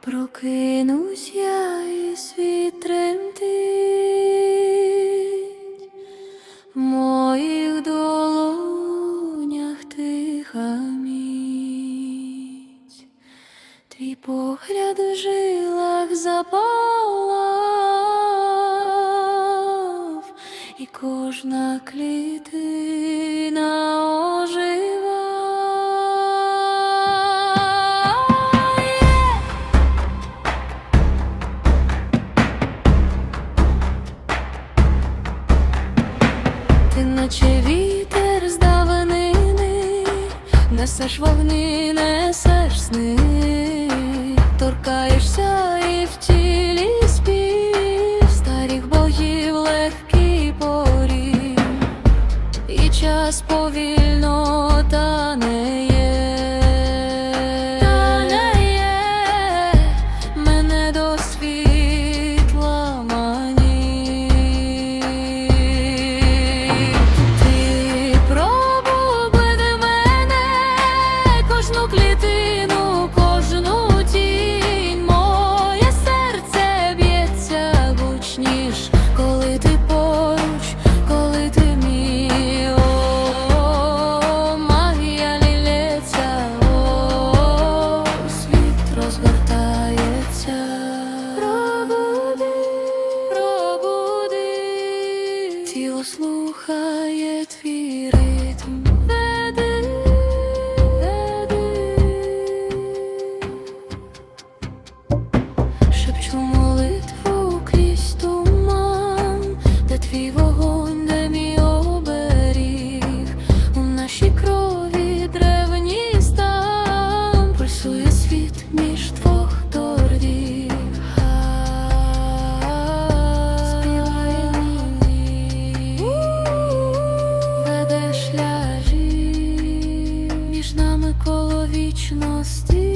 Прокинусь я і світ тремтить, в моїх долонях тиха міць, твій погляд в жилах запалав, і кожна клітина наче вітер з давнини, несеш вогни, несеш сни, торкаєшся і в тілі спів старих богів легкий порів, і час повільно тане тіло слухає твій вічності.